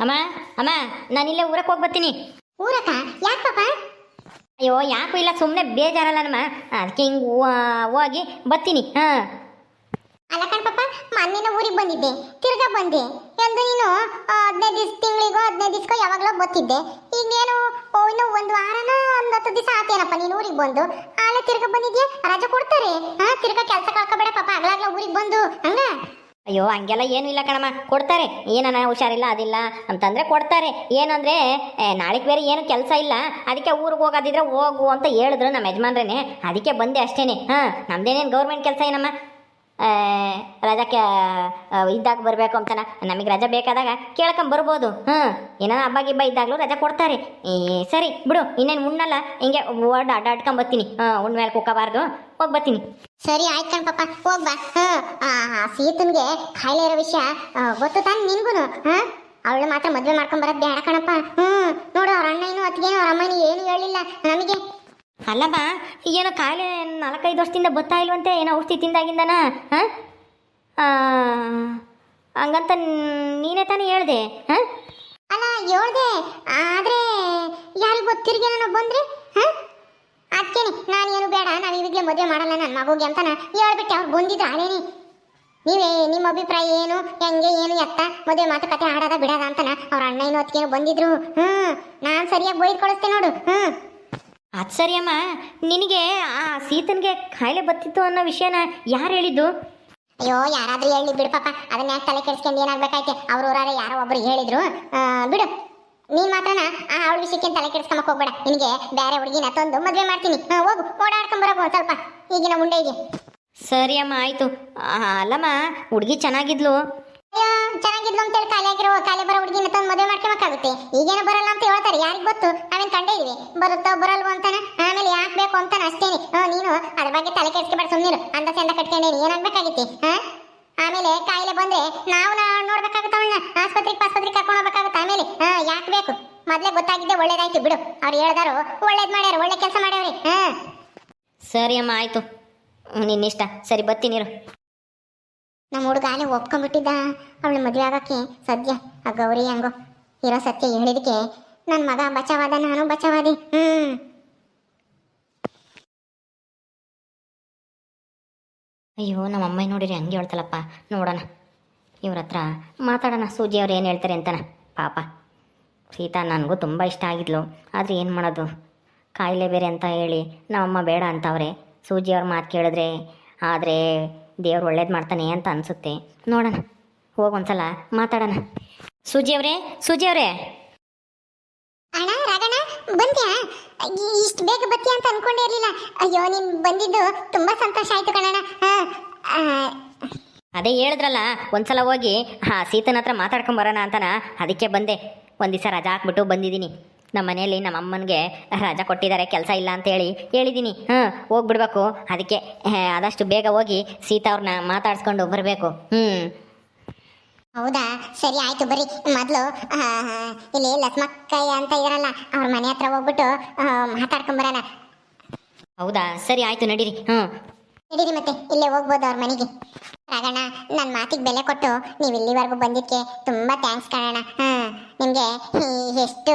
ಅಮ್ಮ ಅಮ್ಮ ನಾನಿಲ್ಲೇ ಊರಕ್ಕೆ ಹೋಗಿ ಬರ್ತೀನಿ. ಊರಕ್ಕ? ಯಾಕೆ ಪಾಪ? ಅಯ್ಯೋ ಯಾಕೂ ಇಲ್ಲ ಸುಮ್ಮನೆ ಬೇಜಾರಲ್ಲ ನಮ್ಮ. ಅದಕ್ಕೆ ಹಿಂಗೆ ಹೋಗಿ ಬರ್ತೀನಿ ಹಾಂ. ಅಲ್ಲ ಕಣ ಪಾಪ ಮೊನ್ನೆನ ಊರಿಗೆ ಬಂದಿದ್ದೆ. ತಿರ್ಗಾ ಬಂದೆ. ಎಂದು ನೀನು ಹದಿನೈದು ದಿವಸ ತಿಂಗಳಿಗೋ ಹದಿನೈದು ದಿವಸಕ್ಕೋ ಯಾವಾಗಲೋ ಬರ್ತಿದ್ದೆ. ಈಗ ನೀನು ಓ, ಇನ್ನು ಒಂದು ವಾರನ ಒಂದು ಹತ್ತು ದಿವಸ ಆತೇನಪ್ಪ ನೀನು ಊರಿಗೆ ಬಂದು? ಆಲೆ ತಿರ್ಗಾ ಬಂದಿದ್ಯಾ? ರಜೆ ಕೊಡ್ತಾರೆ. ಹಾಂ ತಿರ್ಗಾ ಕೆಲಸ ಕಳ್ಕೊಬೇಡ ಪಾಪ ಆಗ್ಲಾಗ್ಲ ಊರಿಗೆ ಬಂದು. ಹಂಗ? ಅಯ್ಯೋ, ಹಂಗೆಲ್ಲ ಏನು ಇಲ್ಲ ಕಣಮ್ಮ. ಕೊಡ್ತಾರೆ. ಏನನ ಹುಷಾರಿಲ್ಲ, ಅದಿಲ್ಲ ಅಂತಂದರೆ ಕೊಡ್ತಾರೆ. ಏನಂದ್ರೆ ನಾಳೆಗೆ ಬೇರೆ ಏನು ಕೆಲಸ ಇಲ್ಲ. ಅದಕ್ಕೆ ಊರಿಗೆ ಹೋಗೋದಿದ್ರೆ ಹೋಗು ಅಂತ ಹೇಳಿದ್ರು ನಮ್ಮ ಯಜಮಾನ್ರೇನೆ ಅದಕ್ಕೆ ಬಂದೆ ಅಷ್ಟೇನೆ. ಹಾಂ, ನಮ್ದೇನೇನು ಗೌರ್ಮೆಂಟ್ ಕೆಲಸ ಏನಮ್ಮ? ರಜಕ್ಕೆ ಇದ್ದಾಗ ಬರಬೇಕು ಅಂತನ. ನಮಗೆ ರಜೆ ಬೇಕಾದಾಗ ಕೇಳ್ಕೊಂಡ್ ಬರ್ಬೋದು. ಹ್ಞೂ ಏನಾರ ಹಬ್ಬ ಗಿಬ್ಬ ಇದ್ದಾಗಲೂ ರಜೆ ಕೊಡ್ತಾರೆ. ಈ ಸರಿ ಬಿಡು ಇನ್ನೇನು ಉಣ್ಣಲ್ಲ ಹಿಂಗೆ ಓಡ್ ಅಡ್ಡಾಡ್ಕೊಂಬತ್ತೀನಿ ಹಾಂ ಉಣ್ಣ ಮೇಲೆ ಕುಕ್ಕಬಾರ್ದು ಹೋಗಿ ಬರ್ತೀನಿ ಸರಿ ಆಯ್ತು ಕಣ್ ಪಾಪ ಹೋಗ್ ಬಾ. ಆ, ಸೀತನ್ಗೆ ಖಾಯಿಲೆ ಇರೋ ವಿಷಯ ಗೊತ್ತು ತಾನೆ ನಿನ್ಗೂ ಹಾಂ ಅವಳು ಮಾತ್ರ ಮದ್ವೆ ಮಾಡ್ಕೊಂಡ್ ಬರೋದ್ ಬೇಡ ಕಣಪ್ಪ. ಹ್ಞೂ ನೋಡು ಅವ್ರ ಅಣ್ಣ ಏನು ಅತ್ತಿಗೆ ಅವ್ರ ಅಮ್ಮನಿಗೆ ಏನು ಹೇಳಿಲ್ಲ ನಮಗೆ. ಅಲ್ಲಮ್ಮ ಏನೋ ಕಾಯಿಲೆ ನಾಲ್ಕೈದು ವರ್ಷದಿಂದ ಬರ್ತಾ ಇಲ್ವಂತೆ, ಏನೋ ಔಷಧಿ ತಿಂದಾಗಿಂದನ, ಹಾಂ? ಹಂಗಂತ ನೀನೇ ತಾನೇ ಹೇಳ್ದೆ, ಹಾಂ? ಅಲ್ಲ, ಹೇಳ್ದೆ, ಆದ್ರೆ ಯಾರು ಗೊತ್ತಿರ್ಗೆ ನಾನು ಬಂದ್ರೆ, ಹಾ? ಅದಕ್ಕೇನೆ ನಾನು ಏನು ಬೇಡ, ನಾನು ಇವಾಗಲೇ ಮದುವೆ ಮಾಡಲ್ಲ ನನ್ನ ಮಗುಗೆ ಅಂತಾನ ಹೇಳ್ಬಿಟ್ಟೆ, ಅವ್ರು ಬಂದಿದ್ರು ಅದೇನಿ ನೀವೇ, ನಿಮ್ಮ ಅಭಿಪ್ರಾಯ ಏನು, ಹೆಂಗೆ, ಏನು, ಎತ್ತ? ಮದುವೆ ಮಾತುಕತೆ ಆಡೋದ ಬಿಡೋದ ಅಂತನ ಅವ್ರ ಅಣ್ಣ ಏನು ಬಂದಿದ್ರು ಹ್ಞೂ ನಾನು ಸರಿಯಾಗಿ ಬೈದು ಕಳಿಸ್ತೇನೆ ನೋಡು, ಹ್ಮ್? ಅದು ಸರಿಯಮ್ಮ. ನಿನಗೆ ಆ ಸೀತನ್ಗೆ ಕಾಯಿಲೆ ಬತ್ತಿತ್ತು ಅನ್ನೋ ವಿಷಯನ ಯಾರು ಹೇಳಿದ್ದು? ಅಯ್ಯೋ ಯಾರಾದರೂ ಹೇಳಿ ಬಿಡು ಪಾಪ. ಅದನ್ನ ಯಾಕೆ ತಲೆ ಕೆಡಿಸ್ಕೊಂಡು ಏನಾಗ್ಬೇಕಾಯ್ತೆ? ಅವ್ರವ್ರಾರೆ ಯಾರೋ ಒಬ್ರು ಹೇಳಿದ್ರು. ಆ, ಬಿಡು. ನೀನ್ ಮಾತ್ರ ಆ ಅವಳ ವಿಷಯಕ್ಕೆ ತಲೆ ಕೆಡಿಸ್ಕೊಂಬಕ್ ಹೋಗ್ಬೇಡ. ನಿನಗೆ ಬೇರೆ ಹುಡುಗಿನ ತಂದು ಮದುವೆ ಮಾಡ್ತೀನಿ. ಹಾ, ಹೋಗು. ಒಂದ್ ಸ್ವಲ್ಪ. ಈಗಿನ ಮುಂಡೆಗೆ. ಸರಿ ಅಮ್ಮ ಆಯಿತು ಅಲ್ಲಮ್ಮ ಹುಡುಗಿ ಚೆನ್ನಾಗಿದ್ಲು. ಚೆನ್ನಾಗಿದ್ಲು ಅಂತೇಳಿ ಖಾಲಿ ಆಗಿರೋ ಕಾಲೇ ಬರೋ ಹುಡುಗಿನ ತಂದು ಮದುವೆ ಮಾಡ್ಕೊಬೇಕಾಗುತ್ತೆ ಈಗೇನು ಬರಲ್ಲ ಅಂತ ಹೇಳ್ತಾರೆ, ಯಾರಿಗೆ ಗೊತ್ತು? ನಾವೇನ್ ಕಂಡೇ ಇದೀವಿ. ಬರುತ್ತೋ ಬರಲ್ವೋ ಅಂತಾನ, ಆಮೇಲೆ ಯಾಕೆ ಬೇಕು ಅಂತಾನ ಅಷ್ಟೇನೆ. ನೀನು ಅದ್ರ ಬಗ್ಗೆ ತಲೆ ಕೆಡಿಸ್ಕೊಬೇಡ ಸುಮ್ಮನೆ ಅಂದ ಚಂದ ಕಟ್ಕೊಂಡೇನಿ, ಏನಾಗಬೇಕಾಗಿತ್ತು? ಹಾಂ ಆಮೇಲೆ ಕಾಯಿಲೆ ಬಂದ್ರೆ ನಾವು ನೋಡ್ಬೇಕಾಗುತ್ತೆ ಅವಳನ್ನ. ಆಸ್ಪತ್ರೆಗೆ ಆಸ್ಪತ್ರೆಗೆ ಕರ್ಕೊಂಡು ಹೋಗ್ಬೇಕಾಗುತ್ತೆ ಆಮೇಲೆ. ಹಾಂ ಯಾಕೆ ಬೇಕು? ಮೊದಲೇ ಗೊತ್ತಾಗಿದ್ದೆ ಒಳ್ಳೇದಾಯ್ತು ಬಿಡು. ಅವ್ರು ಹೇಳ್ದಾರು, ಒಳ್ಳೇದು ಮಾಡ್ಯಾರ, ಒಳ್ಳೆ ಕೆಲಸ ಮಾಡ್ಯಾವ್ರಿ. ಹಾ ಸರಿ ಅಮ್ಮ, ಆಯಿತು. ನಿನ್ನಿಷ್ಟ. ಸರಿ ಬರ್ತೀನಿರು ನಮ್ಮ ಹುಡುಗ ಅಲ್ಲೇ ಒಪ್ಕೊಂಡ್ಬಿಟ್ಟಿದ್ದ. ಅವಳು ಮದುವೆ ಆಗೋಕ್ಕೆ ಸದ್ಯ ಆ ಗೌರಿ ಹಂಗೋ ಇರೋ ಸತ್ಯ ಹೇಳಿದಕ್ಕೆ ನನ್ನ ಮಗ ಬಚಾವಾದ, ನಾನು ಬಚಾವಾದಿ. ಹ್ಞೂ ಅಯ್ಯೋ, ನಮ್ಮ ಅಮ್ಮ ನೋಡಿರಿ ಹಂಗೆ ಹೇಳ್ತಲಪ್ಪ ನೋಡೋಣ. ಇವ್ರ ಹತ್ರ ಮಾತಾಡೋಣ. ಸೂಜಿ ಅವ್ರು ಏನು ಹೇಳ್ತಾರೆ ಅಂತನ. ಪಾಪ. ಸೀತಾ ನನಗೂ ತುಂಬ ಇಷ್ಟ ಆಗಿದ್ಲು. ಆದರೆ ಏನು ಮಾಡೋದು? ಕಾಯಿಲೆ ಬೇರೆ ಅಂತ ಹೇಳಿ ನಮ್ಮಮ್ಮ ಬೇಡ ಅಂತವ್ರೆ. ಸೂಜಿ ಅವ್ರ ಮಾತು ಕೇಳಿದ್ರೆ, ಆದರೆ ದೇವ್ರು ಒಳ್ಳೇದು ಮಾಡ್ತಾನೆ ಅಂತ ಅನ್ಸುತ್ತೆ. ನೋಡೋಣ ಹೋಗಿ ಒಂದ್ಸಲ ಮಾತಾಡೋಣ. ಸೂಜಿ ಅವರೇ ಸೂಜಿ ಅವರೇ. ಅಣ್ಣ ರಾಗಣ್ಣ ಬಂದ್ಯಾ? ಇಷ್ಟು ಬೇಗ ಬತ್ತೀಯ ಅಂತ ಅನ್ಕೊಂಡೇ ಇರಲಿಲ್ಲ. ಅಯ್ಯೋ ನೀನ್ ಬಂದಿದ್ದು ತುಂಬಾ ಸಂತೋಷ ಆಯ್ತು ಕಣಣ್ಣ. ಹಾ, ಅದೇ ಹೇಳಿದ್ರಲ್ಲ ಒಂದ್ಸಲ ಹೋಗಿ ಹಾ ಸೀತನ ಹತ್ರ ಮಾತಾಡ್ಕೊಂಬರೋಣ ಅಂತನ. ಅದಕ್ಕೆ ಬಂದೆ. ಒಂದು ದಿವಸ ರಜಾ ಹಾಕ್ಬಿಟ್ಟು ಬಂದಿದ್ದೀನಿ. ನಮ್ಮ ಮನೆಯಲ್ಲಿ ನಮ್ಮ ಅಮ್ಮನಿಗೆ ರಜಾ ಕೊಟ್ಟಿದ್ದಾರೆ ಕೆಲಸ ಇಲ್ಲ ಅಂತ ಹೇಳಿ ಹೇಳಿದ್ದೀನಿ. ಹಾಂ ಹೋಗ್ಬಿಡ್ಬೇಕು. ಅದಕ್ಕೆ ಆದಷ್ಟು ಬೇಗ ಹೋಗಿ ಸೀತಾ ಅವ್ರನ್ನ ಮಾತಾಡ್ಸ್ಕೊಂಡು ಬರಬೇಕು. ಹ್ಞೂ ಹೌದಾ? ಸರಿ ಆಯ್ತು ಬರ್ರಿ. ಮೊದಲು ಇಲ್ಲಿ ಲಸ್ಮಕ್ಕಯ್ಯ ಅಂತ ಇದಾರಲ್ಲ ಅವ್ರ ಮನೆ ಹತ್ರ ಹೋಗ್ಬಿಟ್ಟು ಮಾತಾಡ್ಕೊಂಬರಲ್ಲ ಮಾತಾಡ್ಕೊಂಬರೋಣ. ಹೌದಾ? ಸರಿ ಆಯಿತು ನಡೀರಿ. ಹ್ಞೂ ನಡೀರಿ ಮತ್ತೆ ಇಲ್ಲೇ ಹೋಗ್ಬೋದು ಅವ್ರ ಮನೆಗೆ. ರಾಗಣ್ಣ ನನ್ನ ಮಾತಿಗೆ ಬೆಲೆ ಕೊಟ್ಟು ನೀವು ಇಲ್ಲಿವರೆಗೂ ಬಂದಿದ್ದಕ್ಕೆ ತುಂಬಾ ಥ್ಯಾಂಕ್ಸ್ ಕಣಣ್ಣ. ಹಾ ನಿಮಗೆ ಎಷ್ಟು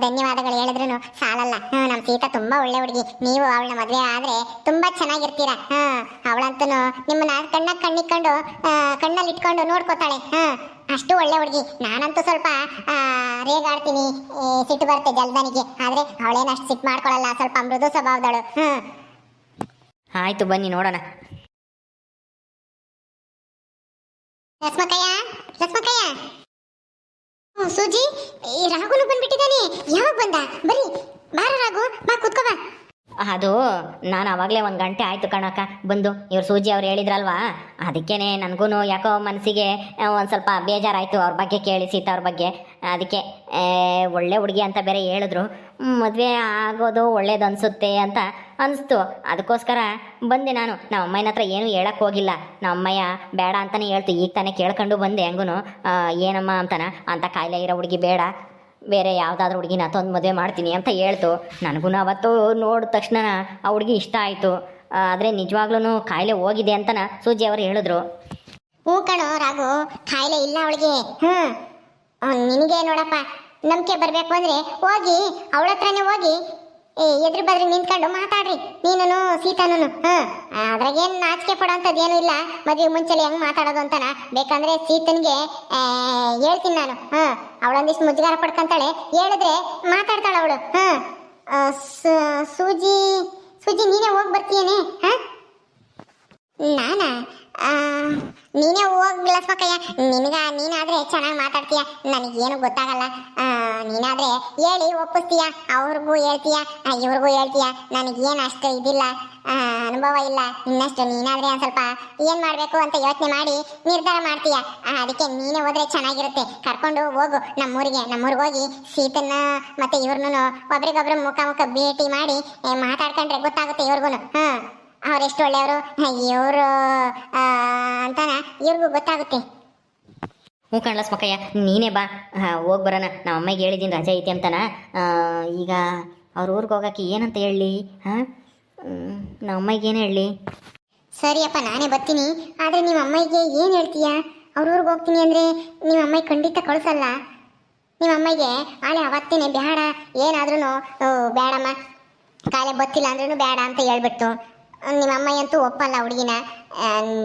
ಧನ್ಯವಾದಗಳು ಹೇಳಿದ್ರು ಸಾಲಲ್ಲ. ಹ್ಞೂ ನಮ್ಮ ಸೀತಾ ತುಂಬಾ ಒಳ್ಳೆ ಹುಡುಗಿ. ನೀವು ಅವಳನ್ನ ಮದುವೆ ಆದ್ರೆ ತುಂಬಾ ಚೆನ್ನಾಗಿರ್ತೀರ. ಹಾಂ ಅವಳಂತೂ ನಿಮ್ಮನ್ನ ಕಣ್ಣ ಕಣ್ಣಿಟ್ಕೊಂಡು ಆ, ಕಣ್ಣಲ್ಲಿ ಇಟ್ಕೊಂಡು ನೋಡ್ಕೋತಾಳೆ. ಹಾಂ ಅಷ್ಟು ಒಳ್ಳೆ ಹುಡುಗಿ. ನಾನಂತೂ ಸ್ವಲ್ಪ ರೇಗಾಡ್ತೀನಿ ಸಿಟ್ಟು ಬರುತ್ತೆ ಜಲ್ದನಿಗೆ. ಆದ್ರೆ ಅವಳೇನು ಅಷ್ಟು ಸಿಟ್ಟು ಮಾಡ್ಕೊಳ್ಳಲ್ಲ ಸ್ವಲ್ಪ ಮೃದು ಸ್ವಭಾವದಳು ಹ್ಮ್. ಆಯಿತು ಬನ್ನಿ ನೋಡೋಣ. ರಸ್ಮಕಯ್ಯ ಹ್ಞೂ ಸೂಜಿ, ಈ ರಾಗುನು ಬಂದ್ಬಿಟ್ಟಿದ್ದಾನೆ. ಯಾವಾಗ ಬಂದ? ಬರಿ, ಬಾರ ರಾಘು ಬಾ, ಕುತ್ಕೋ ಬಾ. ಅದು, ನಾನು ಆವಾಗಲೇ ಒಂದು ಗಂಟೆ ಆಯಿತು ಕಣಕ್ಕ, ಬಂದು. ಇವ್ರು ಸೂಜಿ ಅವ್ರು ಹೇಳಿದ್ರಲ್ವಾ? ಅದಕ್ಕೇನೆ ನನಗೂ ಯಾಕೋ ಮನಸ್ಸಿಗೆ ಒಂದು ಸ್ವಲ್ಪ ಬೇಜಾರಾಯಿತು ಅವ್ರ ಬಗ್ಗೆ ಕೇಳಿ ಸೀತಾ ಅವ್ರ ಬಗ್ಗೆ. ಅದಕ್ಕೆ ಒಳ್ಳೆ ಹುಡುಗಿ ಅಂತ ಬೇರೆ ಹೇಳಿದ್ರು. ಮದುವೆ ಆಗೋದು ಒಳ್ಳೇದು ಅನಿಸುತ್ತೆ ಅಂತ ಅನಿಸ್ತು. ಅದಕ್ಕೋಸ್ಕರ ಬಂದೆ ನಾನು. ನಮ್ಮ ಅಮ್ಮನ ಹತ್ರ ಏನೂ ಹೇಳಕ್ಕೆ ಹೋಗಿಲ್ಲ. ನಮ್ಮ ಅಮ್ಮಯ್ಯ ಬೇಡ ಅಂತಲೇ ಹೇಳ್ತು. ಈಗ ತಾನೇ ಕೇಳ್ಕೊಂಡು ಬಂದೆ ಹೆಂಗೂ ಏನಮ್ಮ ಅಂತಾನ? ಅಂತ ಕಾಯಿಲೆ ಇರೋ ಹುಡುಗಿ ಬೇಡ. ಬೇರೆ ಯಾವುದಾದ್ರೂ ಹುಡುಗಿನ ತಂದು ಮದುವೆ ಮಾಡ್ತೀನಿ ಅಂತ ಹೇಳ್ತು. ನನಗೂ ಅವತ್ತು ನೋಡಿದ ತಕ್ಷಣ ಆ ಹುಡುಗಿ ಇಷ್ಟ ಆಯಿತು. ಆದರೆ ನಿಜವಾಗ್ಲೂ ಕಾಯಿಲೆ ಹೋಗಿದೆ ಅಂತನ ಸೂಜಿ ಅವರು ಹೇಳಿದ್ರು. ಹ್ಞೂ ಕಣೋ ರಾಘು. ಕಾಯಿಲೆ ಇಲ್ಲ ಅವಳಿಗೆ. ಹ್ಞೂ. ನಿನಗೆ ನೋಡಪ್ಪ. ನಂಬಿಕೆ ಬರಬೇಕು ಅಂದರೆ ಹೋಗಿ. ಅವಳ ಹತ್ರನೇ ಹೋಗಿ. ಏ, ಎದುರು ಬದ್ರಿ, ನಿಂತ್ಕೊಂಡು ಮಾತಾಡ್ರಿ. ನೀನು ಸೀತಾನು ಹಾ. ಅದ್ರಾಗೇನು ನಾಚಿಕೆ ಪಡೋಂಥದ್ದು ಏನೂ ಇಲ್ಲ. ಮದುವೆ ಮುಂಚೆಲಿ ಹೆಂಗ್ ಮಾತಾಡೋದು ಅಂತನ? ಬೇಕಂದ್ರೆ ಸೀತನ್ಗೆ ಹೇಳ್ತೀನಿ ನಾನು, ಹಾ. ಅವಳೊಂದಿಷ್ಟು ಮುಜುಗಾರ ಪಡ್ಕೊಂತಾಳೆ. ಹೇಳಿದ್ರೆ ಮಾತಾಡ್ತಾಳ ಅವಳು, ಹಾ. ಸೂಜಿ ಸೂಜಿ, ನೀನೇ ಹೋಗಿ ಬರ್ತೀಯೇನೆ, ಹಾ? ನಾನಾ? ನೀನೇ ಹೋಗ್ಲಸ್ಮಕ್ಕಯ್ಯ ನಿನಗ, ನೀನಾದ್ರೆ ಚೆನ್ನಾಗಿ ಮಾತಾಡ್ತೀಯ ನನಗೇನು ಗೊತ್ತಾಗಲ್ಲ. ನೀನಾದ್ರೆ ಹೇಳಿ, ಒಪ್ಪಿಸ್ತೀಯ? ಅವ್ರಿಗೂ ಹೇಳ್ತೀಯ? ಇವ್ರಿಗೂ ಹೇಳ್ತೀಯ? ನನಗೇನು ಅಷ್ಟು ಇದಿಲ್ಲ ಅನುಭವ ಇಲ್ಲ. ಇನ್ನಷ್ಟು ನೀನಾದ್ರೆ ಒಂದು ಸ್ವಲ್ಪ ಏನು ಮಾಡಬೇಕು ಅಂತ ಯೋಚನೆ ಮಾಡಿ ನಿರ್ಧಾರ ಮಾಡ್ತೀಯ? ಅದಕ್ಕೆ ನೀನೇ ಹೋದ್ರೆ ಚೆನ್ನಾಗಿರುತ್ತೆ. ಕರ್ಕೊಂಡು ಹೋಗು ನಮ್ಮೂರಿಗೆ. ನಮ್ಮೂರಿಗೆ ಹೋಗಿ ಸೀತನ್ನ ಮತ್ತೆ ಇವ್ರನ್ನೂ ಒಬ್ರಿಗೊಬ್ರು ಮುಖ ಮುಖ ಭೇಟಿ ಮಾಡಿ ಮಾತಾಡ್ಕೊಂಡ್ರೆ ಗೊತ್ತಾಗುತ್ತೆ ಇವ್ರಿಗೂ ಹಾಂ ಅವ್ರೆಷ್ಟು ಒಳ್ಳೆಯವರು? ಇವರು ಅಂತಾನ ಇವ್ರಿಗೂ ಗೊತ್ತಾಗುತ್ತೆ. ಹ್ಞೂ ಕಣ್ಲ ಸ್ಮಕಯ್ಯ ನೀನೇ ಬಾ. ಹೋಗಿ ಬರೋಣ. ನಮ್ಮ ಅಮ್ಮಗೆ ಹೇಳಿದ್ದೀನಿ ರಜೆ ಐತಿ ಅಂತನ. ಈಗ ಅವ್ರ ಊರಿಗೆ ಹೋಗಕ್ಕೆ ಏನಂತ ಹೇಳಿ? ಹಾಂ? ನಮ್ಮ ಅಮ್ಮಗೆ ಏನು ಹೇಳಿ? ಸರಿಯಪ್ಪ ನಾನೇ ಬರ್ತೀನಿ. ಆದರೆ ನಿಮ್ಮ ಅಮ್ಮಗೆ ಏನು ಹೇಳ್ತೀಯಾ? ಅವ್ರ ಊರಿಗೆ ಹೋಗ್ತೀನಿ ಅಂದರೆ ನಿಮ್ಮ ಅಮ್ಮಗೆ ಖಂಡಿತ ಕಳಿಸಲ್ಲ. ನಿಮ್ಮ ಅಮ್ಮಗೆ ಆಳೆ ಅವತ್ತೇನೆ ಬೇಡ ಏನಾದ್ರೂ ಬೇಡಮ್ಮ ಕಾಲೇ ಬತ್ತಿಲ್ಲ ಅಂದ್ರೂ ಬೇಡ ಅಂತ ಹೇಳ್ಬಿಟ್ಟು. ನಿಮ್ಮ ಅಮ್ಮಯ್ಯಂತೂ ಒಪ್ಪಲ್ಲ ಹುಡುಗಿನ.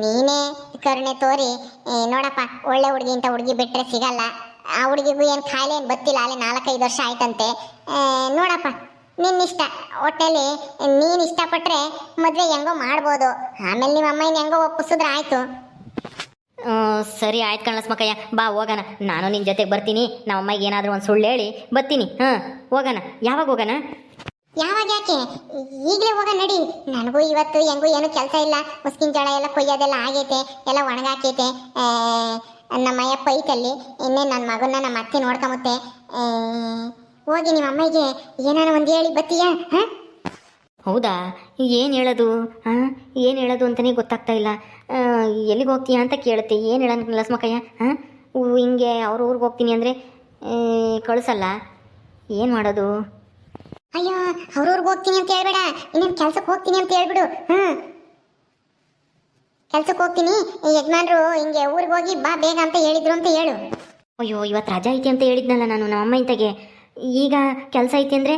ನೀನೇ ಕರುಣೆ ತೋರಿ ನೋಡಪ್ಪ, ಒಳ್ಳೆ ಹುಡುಗಿ ಇಂಥ ಹುಡುಗಿ ಬಿಟ್ಟರೆ ಸಿಗಲ್ಲ. ಆ ಹುಡುಗಿಗೂ ಏನು ಖಾಯಿಲೆ ಏನು ಬತ್ತಿಲ್ಲ ಅಲ್ಲಿ ನಾಲ್ಕೈದು ವರ್ಷ ಆಯ್ತಂತೆ. ನೋಡಪ್ಪ, ನಿನ್ನಿಷ್ಟ ಒಟ್ಟಲ್ಲಿ ನೀನು ಇಷ್ಟಪಟ್ಟರೆ ಮದುವೆ ಹೆಂಗೋ ಮಾಡ್ಬೋದು. ಆಮೇಲೆ ನಿಮ್ಮ ಅಮ್ಮನ ಹೆಂಗೋ ಒಪ್ಪಿಸಿದ್ರೆ ಆಯಿತು. ಸರಿ ಆಯ್ತು ಕಣ್ಲ ಸ್ಮಕಯ್ಯ ಬಾ ಹೋಗೋಣ. ನಾನು ನಿನ್ನ ಜೊತೆಗೆ ಬರ್ತೀನಿ. ನಮ್ಮ ಅಮ್ಮಗೆ ಏನಾದರೂ ಒಂದು ಸುಳ್ಳು ಹೇಳಿ, ಬರ್ತೀನಿ. ಹಾಂ, ಹೋಗೋಣ. ಯಾವಾಗ ಹೋಗೋಣ? ಯಾವಾಗ ಯಾಕೆ? ಈಗಲೇ ಹೋಗ ನಡಿ. ನನಗೂ ಇವತ್ತು ಹೆಂಗೂ ಏನು ಕೆಲಸ ಇಲ್ಲ. ಮುಸ್ಕಿನ ಜೋಳ ಎಲ್ಲ ಕೊಯ್ಯೋದೆಲ್ಲ ಆಗೈತೆ. ಎಲ್ಲ ಒಣಗಾಕೈತೆ. ನಮ್ಮ ಅಯ್ಯ ಪೈತಲ್ಲಿ ಇನ್ನೇ ನನ್ನ ಮಗನ ನಮ್ಮ ಅತ್ತೆ ನೋಡ್ಕೊಂಬತ್ತೆ. ಹೋಗಿ ನಿಮ್ಮ ಅಮ್ಮಗೆ ಏನಾನ ಒಂದು ಹೇಳಿ, ಬತ್ತೀಯಾ? ಹೌದಾ? ಏನು ಹೇಳೋದು? ಹಾಂ? ಏನು ಹೇಳೋದು ಅಂತಲೇ ಗೊತ್ತಾಗ್ತಾ ಇಲ್ಲ. ಎಲ್ಲಿಗೆ ಹೋಗ್ತೀಯ ಅಂತ ಕೇಳುತ್ತೆ. ಏನು ಹೇಳೋಣ ಲಸ್ಮಕಯ್ಯ ಹಾಂ? ಹಿಂಗೆ ಅವ್ರ ಊರಿಗೆ ಹೋಗ್ತೀನಿ ಅಂದರೆ ಕಳಿಸಲ್ಲ. ಏನು ಮಾಡೋದು? ಅಯ್ಯೋ ಅವ್ರವ್ರಿಗೆ ಹೋಗ್ತೀನಿ ಅಂತ ಹೇಳ್ಬೇಡ. ಇನ್ನೇನು ಕೆಲ್ಸಕ್ಕೆ ಹೋಗ್ತೀನಿ ಅಂತ ಹೇಳ್ಬಿಡು. ಹ್ಮ್. ಕೆಲ್ಸಕ್ಕೆ ಹೋಗ್ತೀನಿ. ಯಜಮಾನ್ರು ಹಿಂಗೆ ಊರಿಗೆ ಹೋಗಿ ಬಾ ಬೇಗ ಅಂತ ಹೇಳಿದ್ರು ಅಂತ ಹೇಳು. ಅಯ್ಯೋ ಇವತ್ತು ರಜಾ ಐತಿ ಅಂತ ಹೇಳಿದ್ನಲ್ಲ ನಾನು ನಮ್ಮ ಅಮ್ಮ ಇಂತಗೆ ಈಗ ಕೆಲಸ ಐತಿ ಅಂದರೆ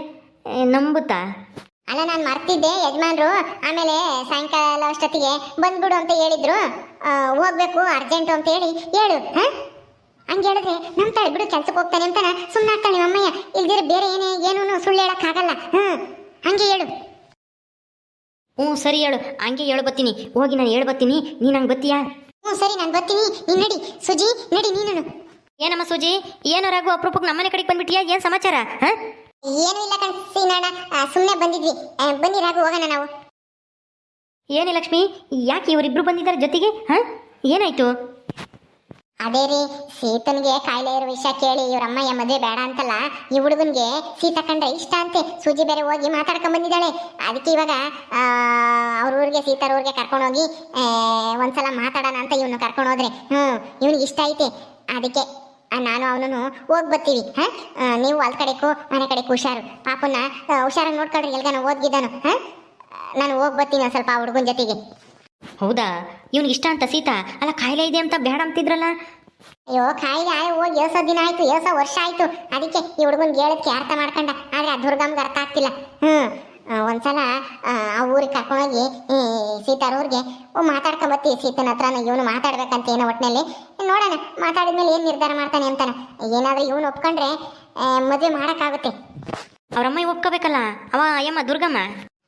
ನಂಬುತ್ತಾ? ಅಲ್ಲ ನಾನು ಮರ್ತಿದ್ದೆ ಯಜಮಾನ್ರು. ಆಮೇಲೆ ಸಾಯಂಕಾಲ ಅಷ್ಟೊತ್ತಿಗೆ ಬಂದ್ಬಿಡು ಅಂತ ಹೇಳಿದ್ರು. ಹೋಗ್ಬೇಕು ಅರ್ಜೆಂಟು ಅಂತ ಹೇಳಿ ಹೇಳು. ಹಾ? ಹಂಗೆ ಹೇಳಿದ್ರೆ ನಮ್ಮ ತಾಯಿ ಬಿಡು ಕೆಲ್ಸಕ್ಕೆ ಹೋಗ್ತಾನೆ ಅಂತಾನೆ? ಸುಮ್ಮನೆ ಆಗ್ತಾಳೆ ನಿಮ್ಮಮ್ಮಯ್ಯ ಇಲ್ದಿರ ಬೇರೆ ಏನೇ ಏನೂ ಸುಳ್ಳು ಹೇಳೋಕ್ಕಾಗಲ್ಲ ಹ್ಞೂ ಹಂಗೆ ಹೇಳು. ಹ್ಞೂ ಸರಿ ಹೇಳು. ಹಂಗೆ ಹೇಳು ಬತ್ತೀನಿ ಹೋಗಿ ನಾನು ಹೇಳು ಬತ್ತೀನಿ ನೀನು ಹಂಗೆ ಬತ್ತೀಯಾ ಹ್ಞೂ ಸರಿ ನಾನು ಬತ್ತೀನಿ ನೀನು ನಡಿ. ಸುಜಿ ನಡಿ ನೀನು ಏನಮ್ಮ ಸುಜಿ? ಏನು ರಘು ಅಪ್ರೂಪಕ್ಕೆ ನಮ್ಮನೆ ಕಡೆಗೆ ಬಂದ್ಬಿಟ್ಟಿಯಾ? ಏನು ಸಮಾಚಾರ? ಹಾಂ? ಏನೂ ಇಲ್ಲ ಕಣ್ಸಿ ನಾಣ ಸುಮ್ಮನೆ ಬಂದಿದ್ವಿ. ಬನ್ನಿ ರಾಘು ಹೋಗೋಣ ನಾವು. ಏನೇ ಲಕ್ಷ್ಮಿ. ಯಾಕೆ ಇವರಿಬ್ರು ಬಂದಿದ್ದಾರೆ ಜೊತೆಗೆ? ಹಾಂ? ಏನಾಯ್ತು? ಅದೇ ರೀ, ಸೀತನ್ಗೆ ಕಾಯಿಲೆ ಇರೋ ವಿಷಯ ಕೇಳಿ ಇವ್ರಮ್ಮಯ್ಯ ಮದುವೆ ಬೇಡ ಅಂತಲ್ಲ, ಈ ಹುಡುಗನ್ಗೆ ಸೀತ ಕಂಡ್ರೆ ಇಷ್ಟ ಅಂತೆ. ಸೂಜಿ ಬೇರೆ ಹೋಗಿ ಮಾತಾಡ್ಕೊಂಡ್ ಬಂದಿದ್ದಾಳೆ. ಅದಕ್ಕೆ ಇವಾಗ ಅವ್ರ ಊರಿಗೆ, ಸೀತಾರ ಊರಿಗೆ ಕರ್ಕೊಂಡೋಗಿ ಒಂದ್ಸಲ ಮಾತಾಡೋಣ ಅಂತ ಇವನು ಕರ್ಕೊಂಡು ಹೋದ್ರೆ. ಹ್ಮ್, ಇವನಿಗೆ ಇಷ್ಟ ಐತೆ. ಅದಕ್ಕೆ ನಾನು ಅವನು ಹೋಗಿ ಬರ್ತೀವಿ. ಹಾ? ನೀವು ಅಲ್ ಕಡೆಗೂ ಮನೆ ಕಡೆಗೂ ಹುಷಾರು ಪಾಪನ ಹುಷಾರ ಹುಷಾರಾಗಿ ನೋಡ್ಕೊಳ್ರಿ, ಎಲ್ಗಾನ ಓದ್ಗಿದ್ದಾನು. ಹಾ? ನಾನು ಹೋಗಿ ಬರ್ತೀನಿ ಸ್ವಲ್ಪ ಹುಡುಗನ ಜೊತೆಗೆ. ಹೌದಾ? ಇವನಿಗೆ ಇಷ್ಟ ಅಂತ ಸೀತಾ? ಅಲ್ಲ ಕಾಯಿಲೆ ಇದೆ ಅಂತ ಬೇಡ ಅಂತಿದ್ರಲ್ಲ? ಅಯ್ಯೋ ಕಾಯಿಲೆ ಆಯ್ ಹೋಗಿ ಏಸೋ ದಿನ ಆಯ್ತು ಏಸೋ ವರ್ಷ ಆಯ್ತು. ಅದಕ್ಕೆ ಈ ಹುಡುಗನ್ ಹೇಳಕ್ಕೆ ಅರ್ಥ ಮಾಡ್ಕೊಂಡ. ಆದ್ರೆ ಆ ದುರ್ಗಮ್ಗೆ ಅರ್ಥ ಆಗ್ತಿಲ್ಲ. ಹ್ಮ್ ಒಂದ್ಸಲ ಆ, ಊರಿಗೆ ಕರ್ಕೊಂಡೋಗಿ ಸೀತಾರೂರ್ಗೆ ಮಾತಾಡ್ಕೊಂಡ್ ಬತ್ತಿ ಸೀತನ ಹತ್ರ ಇವನು ಮಾತಾಡ್ಬೇಕಂತ ಏನೋ ಒಟ್ಟಿನಲ್ಲಿ ನೋಡೋಣ ಮಾತಾಡಿದ್ಮೇಲೆ ಏನ್ ನಿರ್ಧಾರ ಮಾಡ್ತಾನೆ ಅಂತಾನ. ಏನಾದ್ರೂ ಇವನು ಒಪ್ಕೊಂಡ್ರೆ ಮದ್ವೆ ಮಾಡಕ್ಕಾಗುತ್ತೆ. ಅವ್ರಮ್ಮ ಒಪ್ಕೋಬೇಕಲ್ಲ? ಅವ ಅಯ್ಯಮ್ಮ ದುರ್ಗಮ್ಮ?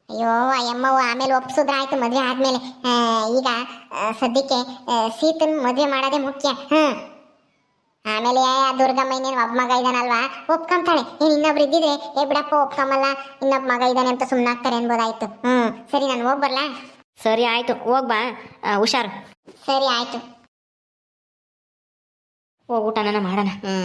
ಅಯ್ಯೋ ಅಯ್ಯಮ್ಮವು ಆಮೇಲೆ ಒಪ್ಸುದ್ರ ಆಯ್ತು ಮದ್ವೆ ಆದ್ಮೇಲೆ. ಈಗ ಸದ್ಯಕ್ಕೆ ಸೀತನ್ ಮದ್ವೆ ಮಾಡೋದೇ ಮುಖ್ಯ ಹ್ಮ್. ಆಮೇಲೆ ದುರ್ಗಮ್ಮ ಇನ್ನೇನು ಒಬ್ಬ ಮಗ ಇದ್ದಾನಲ್ವಾ ಒಪ್ಕೊಂತಾಳೆ. ಏನ್ ಇನ್ನೊಬ್ರು ಇದ್ದಿದ್ರೆ ಏ ಬಿಡಪ್ಪ ಒಪ್ಕೊಂಬಲ್ಲ ಇನ್ನೊಬ್ಬ ಮಗ ಇದ್ದಾನೆ ಅಂತ ಸುಮ್ಮನಾಗ್ತಾರೆ ಅನ್ಬೋದಾಯ್ತು. ಹ್ಮ್. ಸರಿ ನಾನು ಹೋಗ್ ಬರ್ಲಾ? ಸರಿ ಆಯ್ತು. ಹೋಗ್ಬಾ ಹುಷಾರು. ಸರಿ ಆಯ್ತು. ಹೋಗಿ ಊಟನ ಮಾಡೋಣ. ಹ್ಞೂ